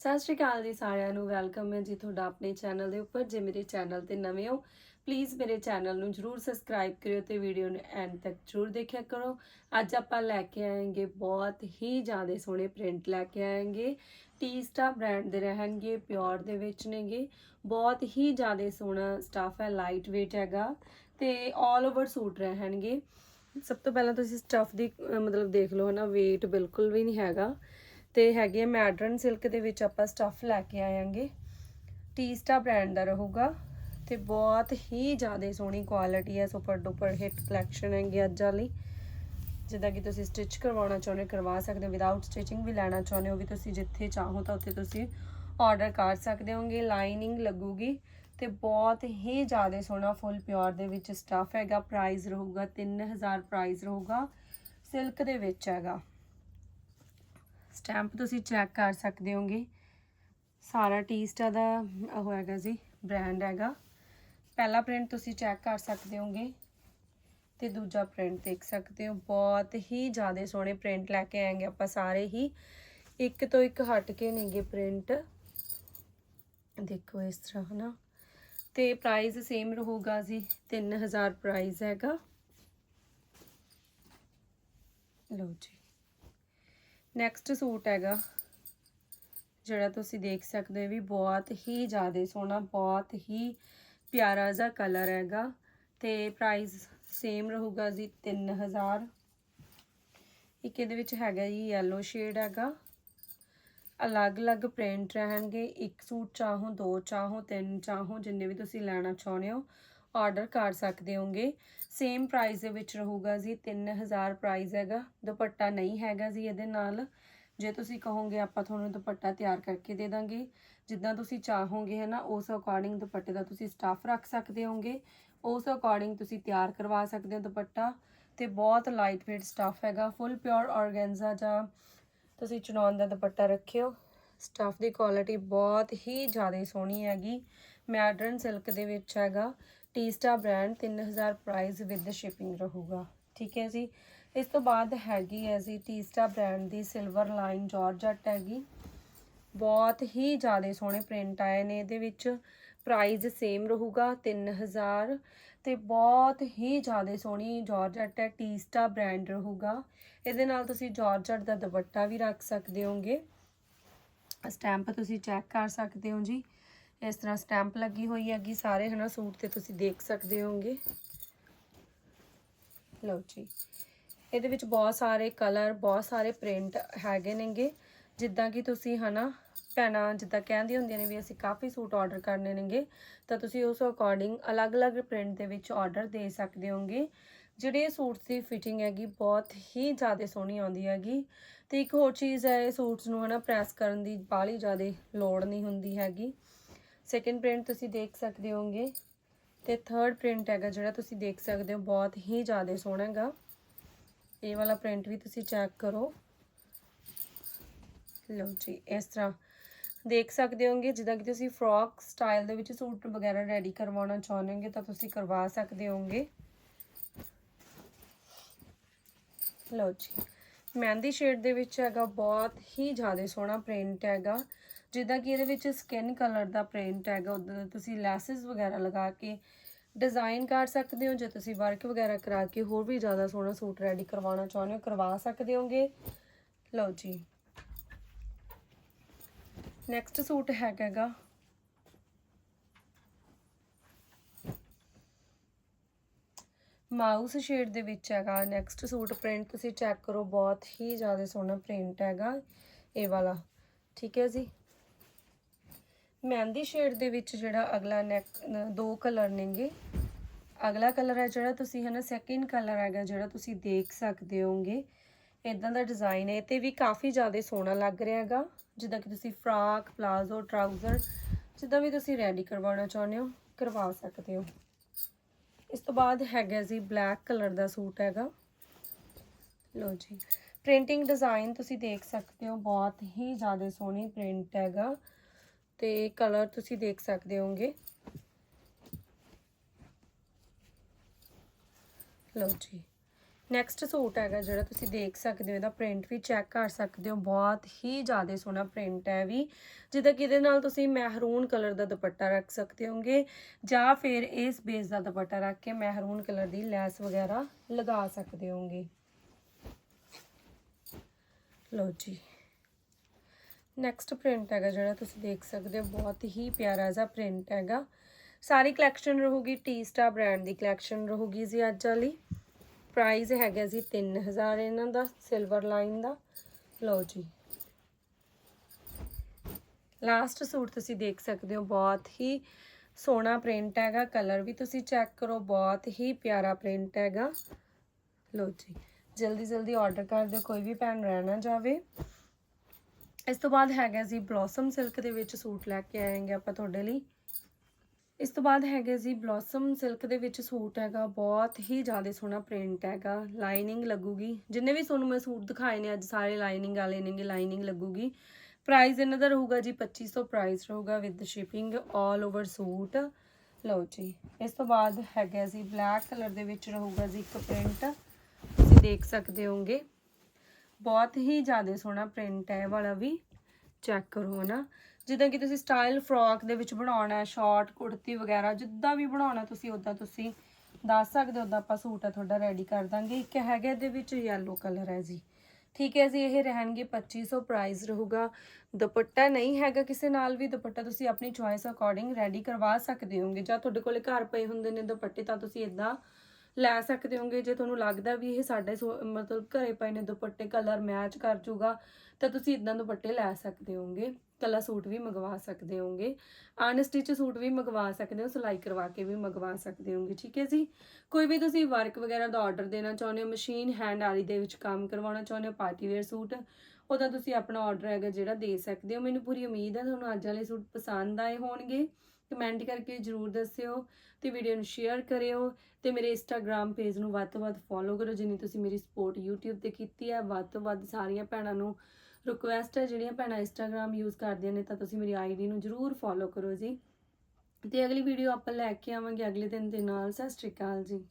ਸਤਿ ਸ਼੍ਰੀ ਅਕਾਲ ਜੀ ਸਾਰਿਆਂ ਨੂੰ, ਵੈਲਕਮ ਹੈ ਜੀ ਤੁਹਾਡਾ ਆਪਣੇ ਚੈਨਲ ਦੇ ਉੱਪਰ, ਜੇ ਮੇਰੇ ਚੈਨਲ ਤੇ ਨਵੇਂ ਹੋ ਪਲੀਜ਼ ਮੇਰੇ ਚੈਨਲ ਨੂੰ ਜਰੂਰ ਸਬਸਕ੍ਰਾਈਬ ਕਰਿਓ ਤੇ ਵੀਡੀਓ ਨੂੰ ਐਂਡ ਤੱਕ ਜਰੂਰ ਦੇਖਿਆ ਕਰੋ। ਅੱਜ ਆਪਾਂ ਲੈ ਕੇ ਆਏਗੇ ਬਹੁਤ ਹੀ ਜ਼ਿਆਦਾ ਸੋਹਣੇ ਪ੍ਰਿੰਟ ਲੈ ਕੇ ਆਏਗੇ। ਟੀ ਸਟਾਰ ਬ੍ਰਾਂਡ ਦੇ ਰਹਿਣਗੇ ਪਿਓਰ ਦੇ ਵਿੱਚ ਨੇਗੇ। ਬਹੁਤ ਹੀ ਜ਼ਿਆਦਾ ਸੋਹਣਾ ਸਟਫ ਹੈ ਲਾਈਟ weight ਹੈਗਾ ਤੇ 올 ਓਵਰ ਸੂਟ ਰਹਿਣਗੇ। ਸਭ ਤੋਂ ਪਹਿਲਾਂ ਤੁਸੀਂ ਸਟਫ ਦੀ ਮਤਲਬ ਦੇਖ ਲਓ ਹਨਾ, weight ਬਿਲਕੁਲ ਵੀ ਨਹੀਂ ਹੈਗਾ। ਤੇ ਹੈਗੇ ਮੈਡਰਨ ਸਿਲਕ ਦੇ ਵਿੱਚ ਆਪਾਂ ਸਟੱਫ ਲੈ ਕੇ ਆਵਾਂਗੇ ਟੀਸਟਾ ਬ੍ਰਾਂਡ ਦਾ ਰਹੂਗਾ ਤੇ ਬਹੁਤ ਹੀ ਜ਼ਿਆਦਾ ਸੋਹਣੀ ਕੁਆਲਿਟੀ ਹੈ ਸੁਪਰ ਡੁਪਰ ਹਿੱਟ ਕਲੈਕਸ਼ਨ ਹੈਗੀ ਅੱਜ ਵਾਲੀ। ਜਿੱਦਾਂ ਕਿ ਤੁਸੀਂ ਸਟਿਚ ਕਰਵਾਉਣਾ ਚਾਹੁੰਦੇ ਹੋ, ਕਰਵਾ ਸਕਦੇ ਹੋ ਵਿਦਆਊਟ ਸਟਿਚਿੰਗ ਵੀ ਲੈਣਾ ਚਾਹੁੰਦੇ ਹੋ ਵੀ ਤੁਸੀਂ ਜਿੱਥੇ ਚਾਹੋ ਤਾਂ ਉੱਥੇ ਤੁਸੀਂ ਆਰਡਰ ਕਰ ਸਕਦੇ ਹੋਗੇ ਲਾਈਨਿੰਗ ਲੱਗੂਗੀ ਤੇ ਬਹੁਤ ਹੀ ਜ਼ਿਆਦਾ ਸੋਹਣਾ ਫੁੱਲ ਪਿਓਰ ਦੇ ਵਿੱਚ ਸਟਫ ਹੈਗਾ ਪ੍ਰਾਈਸ ਰਹੂਗਾ 3000 ਪ੍ਰਾਈਸ ਰਹੂਗਾ, ਸਿਲਕ ਦੇ ਵਿੱਚ ਹੈਗਾ। ਸਟੈਂਪ ਤੁਸੀਂ ਚੈੱਕ ਕਰ ਸਕਦੇ ਹੋਗੇ। ਸਾਰਾ ਟੀਸਟਾ ਦਾ ਉਹ ਹੈਗਾ ਜੀ, ਬ੍ਰਾਂਡ ਹੈਗਾ। ਪਹਿਲਾ ਪ੍ਰਿੰਟ ਤੁਸੀਂ ਚੈੱਕ ਕਰ ਸਕਦੇ ਹੋਗੇ ਤੇ ਦੂਜਾ ਪ੍ਰਿੰਟ ਦੇਖ ਸਕਦੇ ਹੋ। ਬਹੁਤ ਹੀ ਜ਼ਿਆਦਾ ਸੋਹਣੇ ਪ੍ਰਿੰਟ ਲੈ ਕੇ ਆਏਗੇ ਆਪਾਂ ਸਾਰੇ ਹੀ। ਇੱਕ ਤੋਂ ਇੱਕ ਹਟ ਕੇ ਨੇਗੇ ਪ੍ਰਿੰਟ। ਦੇਖੋ ਇਸ ਤਰ੍ਹਾਂ, ਹਨਾ। ਤੇ ਪ੍ਰਾਈਸ ਸੇਮ ਰਹੂਗਾ ਜੀ 3000 ਪ੍ਰਾਈਸ ਹੈਗਾ। ਲਓ ਜੀ। ਨੈਕਸਟ ਸੂਟ ਹੈਗਾ, ਜਿਹੜਾ ਤੁਸੀਂ ਦੇਖ ਸਕਦੇ ਹੋ ਵੀ ਬਹੁਤ ਹੀ ਜ਼ਿਆਦਾ ਸੋਹਣਾ, ਬਹੁਤ ਹੀ ਪਿਆਰਾ ਜਿਹਾ ਕਲਰ ਹੈਗਾ ਤੇ ਪ੍ਰਾਈਸ ਸੇਮ ਰਹੂਗਾ ਜੀ 3000 ਇੱਕ ਇਹਦੇ ਵਿੱਚ ਹੈਗਾ ਜੀ yellow ਸ਼ੇਡ ਹੈਗਾ। ਅਲੱਗ-ਅਲੱਗ ਪ੍ਰਿੰਟ ਰਹਿਣਗੇ, ਇੱਕ ਸੂਟ ਚਾਹੋ, ਦੋ ਚਾਹੋ, ਤਿੰਨ ਚਾਹੋ, ਜਿੰਨੇ ਵੀ ਤੁਸੀਂ ਲੈਣਾ ਚਾਹੁੰਦੇ ਹੋ। ਆਰਡਰ ਕਰ ਸਕਦੇ ਹੋਗੇ। ਸੇਮ ਪ੍ਰਾਈਸ ਦੇ ਵਿੱਚ ਰਹੂਗਾ ਜੀ 3000 ਪ੍ਰਾਈਸ ਹੈਗਾ। ਦੁਪੱਟਾ ਨਹੀਂ ਹੈਗਾ ਜੀ ਇਹਦੇ ਨਾਲ। ਜੇ ਤੁਸੀਂ ਕਹੋਗੇ ਆਪਾਂ ਤੁਹਾਨੂੰ ਦੁਪੱਟਾ ਤਿਆਰ ਕਰਕੇ ਦੇ ਦਾਂਗੇ। ਜਿੱਦਾਂ ਤੁਸੀਂ ਚਾਹੋਗੇ ਹੈ ਨਾ ਉਸ ਅਕੋਰਡਿੰਗ ਦੁਪੱਟੇ ਦਾ ਤੁਸੀਂ ਸਟਾਫ ਰੱਖ ਸਕਦੇ ਹੋਗੇ। ਉਸ ਅਕੋਰਡਿੰਗ ਤੁਸੀਂ ਤਿਆਰ ਕਰਵਾ ਸਕਦੇ ਹੋ ਦੁਪੱਟਾ। ਤੇ ਬਹੁਤ ਲਾਈਟ weight ਸਟਾਫ ਹੈਗਾ। ਫੁੱਲ ਪਿਓਰ ਆਰਗੈਂਜ਼ਾ ਜਾਂ ਤੁਸੀਂ ਚੁਣਾਉਣ ਦਾ ਦੁਪੱਟਾ ਰੱਖਿਓ। ਸਟਾਫ ਦੀ ਕੁਆਲਿਟੀ ਬਹੁਤ ਹੀ ਜ਼ਿਆਦਾ ਸੋਹਣੀ ਹੈਗੀ। ਮੈਡਰਨ ਸਿਲਕ ਦੇ ਵਿੱਚ ਹੈਗਾ। T star brand 3000 price with shipping ਰਹੂਗਾ। ਠੀਕ ਹੈ ਜੀ? ਇਸ ਤੋਂ ਬਾਅਦ ਹੈਗੀ ਹੈ ਜੀ ਟੀਸਟਾ ਬ੍ਰਾਂਡ ਦੀ ਸਿਲਵਰ ਲਾਈਨ ਜਾਰਜਟ ਹੈਗੀ। ਬਹੁਤ ਹੀ ਜ਼ਿਆਦਾ ਸੋਹਣੇ ਪ੍ਰਿੰਟ ਆਏ ਨੇ, ਇਹਦੇ ਵਿੱਚ ਪ੍ਰਾਈਸ ਸੇਮ ਰਹੂਗਾ 3000 ਤੇ ਬਹੁਤ ਹੀ ਜ਼ਿਆਦਾ ਸੋਹਣੀ ਜਾਰਜਟ ਹੈ ਟੀਸਟਾ ਬ੍ਰਾਂਡ ਰਹੂਗਾ। ਇਹਦੇ ਨਾਲ ਤੁਸੀਂ ਜਾਰਜਟ ਦਾ ਦੁਪੱਟਾ ਵੀ ਰੱਖ ਸਕਦੇ ਹੋਗੇ। ਸਟੈਂਪ ਤੁਸੀਂ ਚੈੱਕ ਕਰ ਸਕਦੇ ਹੋ ਜੀ। ਇਸ ਤਰ੍ਹਾਂ ਸਟੈਂਪ ਲੱਗੀ ਹੋਈ ਹੈਗੀ, ਸਾਰੇ ਹਨਾ ਸੂਟ ਤੇ ਤੁਸੀਂ ਦੇਖ ਸਕਦੇ ਹੋਗੇ ਲਓ ਜੀ, ਇਹਦੇ ਵਿੱਚ ਬਹੁਤ ਸਾਰੇ ਕਲਰ, ਬਹੁਤ ਸਾਰੇ ਪ੍ਰਿੰਟ ਹੈਗੇ ਨੇਗੇ। ਜਿੱਦਾਂ ਕਿ ਤੁਸੀਂ ਹਨਾ ਭੈਣਾਂ ਜਿੱਦਾਂ ਕਹਿੰਦੀ ਹੁੰਦੀਆਂ ਨੇ ਵੀ ਅਸੀਂ ਕਾਫੀ ਸੂਟ ਆਰਡਰ ਕਰਨੇ ਨੇਗੇ, ਤਾਂ ਤੁਸੀਂ ਉਸ ਅਕੋਰਡਿੰਗ ਅਲੱਗ-ਅਲੱਗ ਪ੍ਰਿੰਟ ਦੇ ਵਿੱਚ ਆਰਡਰ ਦੇ ਸਕਦੇ ਹੋਗੇ ਜਿਹੜੇ ਸੂਟਸ ਦੀ ਫਿਟਿੰਗ ਹੈਗੀ, ਬਹੁਤ ਹੀ ਜ਼ਿਆਦਾ ਸੋਹਣੀ ਆਉਂਦੀ ਹੈਗੀ। ਤੇ ਇੱਕ ਹੋਰ ਚੀਜ਼ ਹੈ, ਇਹ ਸੂਟਸ ਨੂੰ ਹਨਾ ਪ੍ਰੈਸ ਕਰਨ ਦੀ ਬਾਹਲੀ ਜ਼ਿਆਦਾ ਲੋੜ ਨਹੀਂ ਹੁੰਦੀ ਹੈਗੀ। ਸੈਕਿੰਡ ਪ੍ਰਿੰਟ ਤੁਸੀਂ ਦੇਖ ਸਕਦੇ ਹੋਗੇ ਤੇ ਥਰਡ ਪ੍ਰਿੰਟ ਹੈਗਾ ਜਿਹੜਾ ਤੁਸੀਂ ਦੇਖ ਸਕਦੇ ਹੋ, ਬਹੁਤ ਹੀ ਜ਼ਿਆਦਾ ਸੋਹਣਾ ਹੈਗਾ। ਇਹ ਵਾਲਾ ਪ੍ਰਿੰਟ ਵੀ ਤੁਸੀਂ ਚੈੱਕ ਕਰੋ। ਲਓ ਜੀ, ਇਸ ਤਰ੍ਹਾਂ ਦੇਖ ਸਕਦੇ ਹੋਗੇ ਜਿੱਦਾਂ ਕਿ ਤੁਸੀਂ ਫਰੋਕ ਸਟਾਈਲ ਦੇ ਵਿੱਚ ਸੂਟ ਵਗੈਰਾ ਰੈਡੀ ਕਰਵਾਉਣਾ ਚਾਹੁੰਦੇ ਹੋਗੇ ਤਾਂ ਤੁਸੀਂ ਕਰਵਾ ਸਕਦੇ ਹੋਗੇ ਲਓ ਜੀ, ਮਹਿੰਦੀ ਸ਼ੇਡ ਦੇ ਵਿੱਚ ਹੈਗਾ, ਬਹੁਤ ਹੀ ਜ਼ਿਆਦਾ ਸੋਹਣਾ ਪ੍ਰਿੰਟ ਹੈਗਾ। ਜਿੱਦਾਂ ਕਿ ਇਹਦੇ ਵਿੱਚ ਸਕਿਨ ਕਲਰ ਦਾ ਪ੍ਰਿੰਟ ਹੈਗਾ, ਉਦੋਂ ਤੁਸੀਂ ਲੈਸਸ ਵਗੈਰਾ ਲਗਾ ਕੇ ਡਿਜ਼ਾਈਨ ਕਰ ਸਕਦੇ ਹੋ, ਜੇ ਤੁਸੀਂ ਵਰਕ ਵਗੈਰਾ ਕਰਾ ਕੇ ਹੋਰ ਵੀ ਜ਼ਿਆਦਾ ਸੋਹਣਾ ਸੂਟ ਰੈਡੀ ਕਰਵਾਉਣਾ ਚਾਹੁੰਦੇ ਹੋ, ਕਰਵਾ ਸਕਦੇ ਹੋਗੇ। ਲਓ ਜੀ। ਨੈਕਸਟ ਸੂਟ ਹੈਗਾ ਮਾਊਸ ਸ਼ੇਡ ਦੇ ਵਿੱਚ ਹੈਗਾ ਨੈਕਸਟ ਸੂਟ ਪ੍ਰਿੰਟ ਤੁਸੀਂ ਚੈੱਕ ਕਰੋ, ਬਹੁਤ ਹੀ ਜ਼ਿਆਦਾ ਸੋਹਣਾ ਪ੍ਰਿੰਟ ਹੈਗਾ, ਇਹ ਵਾਲਾ। ਠੀਕ ਹੈ ਜੀ? ਮਹਿੰਦੀ ਸ਼ੇਡ ਦੇ ਵਿੱਚ ਜਿਹੜਾ ਅਗਲਾ ਨੈਕ ਦੋ ਕਲਰ ਨੇਗੇ। ਅਗਲਾ ਕਲਰ ਹੈ ਜਿਹੜਾ ਤੁਸੀਂ ਹੈ ਨਾ ਸੈਕਿੰਡ ਕਲਰ ਹੈਗਾ ਜਿਹੜਾ ਤੁਸੀਂ ਦੇਖ ਸਕਦੇ ਹੋਗੇ ਇਦਾਂ ਦਾ ਡਿਜ਼ਾਈਨ ਹੈ। ਤੇ ਵੀ ਕਾਫੀ ਜ਼ਿਆਦਾ ਸੋਹਣਾ ਲੱਗ ਰਿਹਾ ਹੈਗਾ। ਜਿੱਦਾਂ ਕਿ ਤੁਸੀਂ ਫਰਾਕ ਪਲਾਜ਼ੋ ਟਰਾਊਜ਼ਰ ਜਿੱਦਾਂ ਵੀ ਤੁਸੀਂ ਰੈਡੀ ਕਰਵਾਉਣਾ ਚਾਹੁੰਦੇ ਹੋ, ਕਰਵਾ ਸਕਦੇ ਹੋ। ਇਸ ਤੋਂ ਬਾਅਦ ਹੈਗਾ ਜੀ ਬਲੈਕ ਕਲਰ ਦਾ ਸੂਟ ਹੈਗਾ। ਲੋ ਜੀ। ਪ੍ਰਿੰਟਿੰਗ ਡਿਜ਼ਾਈਨ ਤੁਸੀਂ ਦੇਖ ਸਕਦੇ ਹੋ, ਬਹੁਤ ਹੀ ਜ਼ਿਆਦਾ ਸੋਹਣੀ ਪ੍ਰਿੰਟ ਹੈਗਾ। ਤੇ ਕਲਰ ਤੁਸੀਂ ਦੇਖ ਸਕਦੇ ਹੋਗੇ ਲਓ ਜੀ। ਨੈਕਸਟ ਸੂਟ ਹੈਗਾ ਜਿਹੜਾ ਤੁਸੀਂ ਦੇਖ ਸਕਦੇ ਹੋ, ਇਹਦਾ ਪ੍ਰਿੰਟ ਵੀ ਚੈੱਕ ਕਰ ਸਕਦੇ ਹੋ। ਬਹੁਤ ਹੀ ਜ਼ਿਆਦਾ ਸੋਹਣਾ ਪ੍ਰਿੰਟ ਹੈ ਵੀ। ਜਿੱਦਾਂ ਕਿ ਇਹਦੇ ਨਾਲ ਤੁਸੀਂ ਮਹਿਰੂਨ ਕਲਰ ਦਾ ਦੁਪੱਟਾ ਰੱਖ ਸਕਦੇ ਹੋਗੇ ਜਾਂ ਫਿਰ ਇਸ ਬੇਸ ਦਾ ਦੁਪੱਟਾ ਰੱਖ ਕੇ ਮਹਿਰੂਨ ਕਲਰ ਦੀ ਲੈਸ ਵਗੈਰਾ ਲਗਾ ਸਕਦੇ ਹੋਗੇ ਲਓ ਜੀ। ਨੈਕਸਟ ਪ੍ਰਿੰਟ ਹੈਗਾ ਜਿਹੜਾ ਤੁਸੀਂ ਦੇਖ ਸਕਦੇ ਹੋ, ਬਹੁਤ ਹੀ ਪਿਆਰਾ ਜਿਹਾ ਪ੍ਰਿੰਟ ਹੈਗਾ। ਸਾਰੀ ਕਲੈਕਸ਼ਨ ਰਹੂਗੀ ਟੀ ਸਟਾਰ ਬ੍ਰਾਂਡ ਦੀ ਕਲੈਕਸ਼ਨ ਰਹੂਗੀ ਜੀ ਅੱਜ ਵਾਲੀ। ਪ੍ਰਾਈਸ ਹੈਗਾ ਜੀ 3000 ਇਹਨਾਂ ਦਾ ਸਿਲਵਰ ਲਾਈਨ ਦਾ। ਲਓ ਜੀ। ਲਾਸਟ ਸੂਟ ਤੁਸੀਂ ਦੇਖ ਸਕਦੇ ਹੋ, ਬਹੁਤ ਹੀ ਸੋਹਣਾ ਪ੍ਰਿੰਟ ਹੈਗਾ। ਕਲਰ ਵੀ ਤੁਸੀਂ ਚੈੱਕ ਕਰੋ, ਬਹੁਤ ਹੀ ਪਿਆਰਾ ਪ੍ਰਿੰਟ ਹੈਗਾ। ਲਓ ਜੀ। ਜਲਦੀ ਜਲਦੀ ਆਰਡਰ ਕਰ ਦਿਓ, ਕੋਈ ਵੀ ਭੈਣ ਰਹਿ ਨਾ ਜਾਵੇ। ਇਸ ਤੋਂ ਬਾਅਦ ਹੈਗਾ ਜੀ ਬਲੌਸਮ ਸਿਲਕ ਦੇ ਵਿੱਚ ਸੂਟ ਲੈ ਕੇ ਆਏਗੇ ਆਪਾਂ ਤੁਹਾਡੇ ਲਈ। ਇਸ ਤੋਂ ਬਾਅਦ ਹੈਗੇ ਜੀ ਬਲੌਸਮ ਸਿਲਕ ਦੇ ਵਿੱਚ ਸੂਟ ਹੈਗਾ, ਬਹੁਤ ਹੀ ਜ਼ਿਆਦਾ ਸੋਹਣਾ ਪ੍ਰਿੰਟ ਹੈਗਾ, ਲਾਈਨਿੰਗ ਲੱਗੂਗੀ। ਜਿੰਨੇ ਵੀ ਤੁਹਾਨੂੰ ਮੈਂ ਸੂਟ ਦਿਖਾਏ ਨੇ ਅੱਜ ਸਾਰੇ ਲਾਈਨਿੰਗ ਵਾਲੇ ਨੇਗੇ ਲਾਈਨਿੰਗ ਲੱਗੂਗੀ। ਪ੍ਰਾਈਸ ਇਹਨਾਂ ਦਾ ਰਹੂਗਾ ਜੀ 2500 ਪ੍ਰਾਈਸ ਰਹੂਗਾ ਵਿਦ ਸ਼ਿਪਿੰਗ 올 ਓਵਰ ਸੂਟ। ਲਓ ਜੀ, ਇਸ ਤੋਂ ਬਾਅਦ ਹੈਗਾ ਜੀ ਬਲੈਕ ਕਲਰ ਦੇ ਵਿੱਚ ਰਹੂਗਾ ਜੀ ਇੱਕ ਪ੍ਰਿੰਟ। ਤੁਸੀਂ ਦੇਖ ਸਕਦੇ ਹੋਗੇ। ਬਹੁਤ ਹੀ ਜ਼ਿਆਦਾ ਸੋਹਣਾ ਪ੍ਰਿੰਟ ਹੈ ਇਹ ਵਾਲਾ ਵੀ। ਚੈੱਕ ਕਰੋ ਨਾ ਜਿੱਦਾਂ ਕਿ ਤੁਸੀਂ ਸਟਾਈਲ ਫਰੋਕ ਦੇ ਵਿੱਚ ਬਣਾਉਣਾ ਹੈ ਸ਼ਾਰਟ ਕੁੜਤੀ ਵਗੈਰਾ, ਜਿੱਦਾਂ ਵੀ ਬਣਾਉਣਾ ਤੁਸੀਂ ਉਦਾਂ ਤੁਸੀਂ ਦੱਸ ਸਕਦੇ ਹੋ ਉਦਾਂ ਆਪਾਂ ਸੂਟ ਆ ਤੁਹਾਡਾ ਰੈਡੀ ਕਰ ਦਾਂਗੇ। ਇੱਕ ਹੈਗਾ ਇਹਦੇ ਵਿੱਚ ਯੈਲੋ ਕਲਰ ਹੈ ਜੀ। ਠੀਕ ਹੈ ਜੀ, ਇਹ ਰਹਿਣਗੇ 2500 ਪ੍ਰਾਈਸ ਰਹੂਗਾ। ਦੁਪੱਟਾ ਨਹੀਂ ਹੈਗਾ ਕਿਸੇ ਨਾਲ ਵੀ, ਦੁਪੱਟਾ ਤੁਸੀਂ ਆਪਣੀ ਚੁਆਇਸ ਅਕੋਰਡਿੰਗ ਰੈਡੀ ਕਰਵਾ ਸਕਦੇ ਹੋਗੇ। ਜਾਂ ਤੁਹਾਡੇ ਕੋਲੇ ਘਰ ਪਏ ਹੁੰਦੇ ਨੇ ਦੁਪੱਟੇ, ਤਾਂ ਤੁਸੀਂ ਇਦਾਂ ਲੈ ਸਕਦੇ ਹੋਗੇ, ਜੇ ਤੁਹਾਨੂੰ ਲੱਗਦਾ ਵੀ ਇਹ ਸਾਡੇ ਸੋ- ਮਤਲਬ ਘਰੇ ਪਏ ਨੇ ਦੁਪੱਟੇ, ਕਲਰ ਮੈਚ ਕਰ ਜੂਗਾ ਤਾਂ ਤੁਸੀਂ ਇਦਾਂ ਦੁਪੱਟੇ ਲੈ ਸਕਦੇ ਹੋਗੇ, ਕਲਾ ਸੂਟ ਵੀ ਮੰਗਵਾ ਸਕਦੇ ਹੋਗੇ ਅਨਸਟਿਚ ਸੂਟ ਵੀ ਮੰਗਵਾ ਸਕਦੇ ਹੋ, ਸਿਲਾਈ ਕਰਵਾ ਕੇ ਵੀ ਮੰਗਵਾ ਸਕਦੇ ਹੋਗੇ, ਠੀਕ ਹੈ ਜੀ? ਕੋਈ ਵੀ ਤੁਸੀਂ ਵਰਕ ਵਗੈਰਾ ਦਾ ਆਰਡਰ ਦੇਣਾ ਚਾਹੁੰਦੇ ਹੋ ਮਸ਼ੀਨ ਹੈਂਡ ਆਰੀ ਦੇ ਵਿੱਚ ਕੰਮ ਕਰਵਾਉਣਾ ਚਾਹੁੰਦੇ ਹੋ ਪਾਰਟੀ ਵੇਅਰ ਸੂਟ, ਉਹਦਾ ਤੁਸੀਂ ਆਪਣਾ ਆਰਡਰ ਹੈਗਾ ਜਿਹੜਾ ਦੇ ਸਕਦੇ ਹੋ। ਮੈਨੂੰ ਪੂਰੀ ਉਮੀਦ ਹੈ ਤੁਹਾਨੂੰ ਅੱਜ ਵਾਲੇ ਸੂਟ ਪਸੰਦ ਆਏ ਹੋਣਗੇ। ਕਮੈਂਟ ਕਰਕੇ ਜਰੂਰ ਦੱਸਿਓ ਤੇ ਵੀਡੀਓ ਨੂੰ ਸ਼ੇਅਰ ਕਰਿਓ ਤੇ ਮੇਰੇ ਇੰਸਟਾਗ੍ਰam ਪੇਜ ਨੂੰ ਵੱਧ ਤੋਂ ਵੱਧ ਫੋਲੋ ਕਰੋ, ਜਿੰਨੀ ਤੁਸੀਂ ਮੇਰੀ ਸਪੋਰਟ YouTube ਤੇ ਕੀਤੀ ਹੈ, ਵੱਧ ਤੋਂ ਵੱਧ ਸਾਰੀਆਂ ਭੈਣਾਂ ਨੂੰ ਰਿਕੁਐਸਟ ਹੈ, ਜਿਹੜੀਆਂ ਭੈਣਾਂ ਇੰਸਟਾਗ੍ਰam ਯੂਜ਼ ਕਰਦੀਆਂ ਨੇ ਤਾਂ ਤੁਸੀਂ ਮੇਰੀ ਆਈਡੀ ਨੂੰ ਜਰੂਰ ਫੋਲੋ ਕਰੋ ਜੀ। ਤੇ ਅਗਲੀ ਵੀਡੀਓ ਆਪਾਂ ਲੈ ਕੇ ਆਵਾਂਗੇ, ਅਗਲੇ ਦਿਨ ਦੇ ਨਾਲ, ਸਤਿ ਸ਼੍ਰੀ ਅਕਾਲ ਜੀ।